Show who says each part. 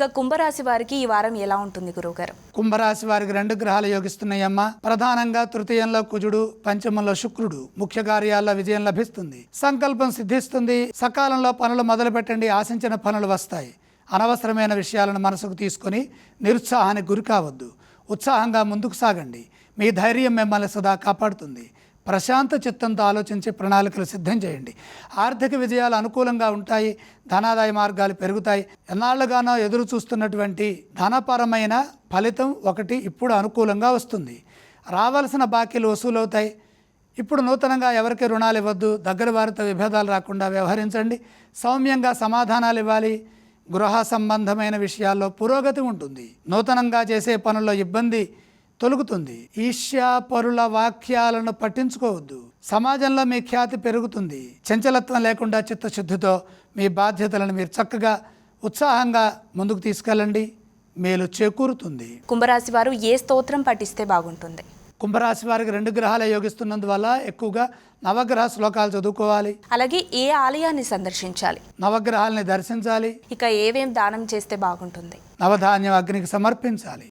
Speaker 1: ఇక కుంభరాశి వారికి ఈ వారం ఎలా ఉంటుంది గురువుగారు?
Speaker 2: కుంభరాశి వారికి రెండు గ్రహాలు యోగిస్తున్నాయమ్మా. ప్రధానంగా తృతీయంలో కుజుడు పంచమంలో శుక్రుడు. ముఖ్య కార్యాల్లో విజయం లభిస్తుంది. సంకల్పం సిద్ధిస్తుంది. సకాలంలో పనులు మొదలు పెట్టండి ఆశించిన పనులు వస్తాయి. అనవసరమైన విషయాలను మనసుకు తీసుకొని నిరుత్సాహానికి గురి కావద్దు. ఉత్సాహంగా ముందుకు సాగండి. మీ ధైర్యం మిమ్మల్ని సదా కాపాడుతుంది. ప్రశాంత చిత్తంతో ఆలోచించి ప్రణాళికలు సిద్ధం చేయండి. ఆర్థిక విజయాలు అనుకూలంగా ఉంటాయి ధనాదాయ మార్గాలు పెరుగుతాయి. ఎన్నాళ్ళుగానో ఎదురు చూస్తున్నటువంటి ధనపరమైన ఫలితం ఒకటి ఇప్పుడు అనుకూలంగా వస్తుంది. రావాల్సిన బాకీలు వసూలవుతాయి. ఇప్పుడు నూతనంగా ఎవరికి రుణాలు ఇవ్వద్దు దగ్గర వారితో విభేదాలు రాకుండా వ్యవహరించండి. సౌమ్యంగా సమాధానాలు ఇవ్వాలి. గృహ సంబంధమైన విషయాల్లో పురోగతి ఉంటుంది. నూతనంగా చేసే పనుల్లో ఇబ్బంది తొలుగుతుంది. ఈర్ష్యాపరుల వాక్యాలను పట్టించుకోవద్దు. సమాజంలో మీ ఖ్యాతి పెరుగుతుంది. చంచలత్వం లేకుండా చిత్తశుద్ధితో మీ బాధ్యతలను మీరు చక్కగా ఉత్సాహంగా ముందుకు తీసుకెళ్ళండి. మేలు చేకూరుతుంది.
Speaker 1: కుంభరాశి వారు ఏ స్తోత్రం పఠిస్తే బాగుంటుంది?
Speaker 2: కుంభరాశి వారికి రెండు గ్రహాలు యోగిస్తున్నందువల్ల ఎక్కువగా నవగ్రహ శ్లోకాలు చదువుకోవాలి.
Speaker 1: అలాగే ఏ ఆలయాన్ని సందర్శించాలి?
Speaker 2: నవగ్రహాలని దర్శించాలి.
Speaker 1: ఇక ఏవేం దానం చేస్తే బాగుంటుంది?
Speaker 2: నవధాన్యం అగ్నికి సమర్పించాలి.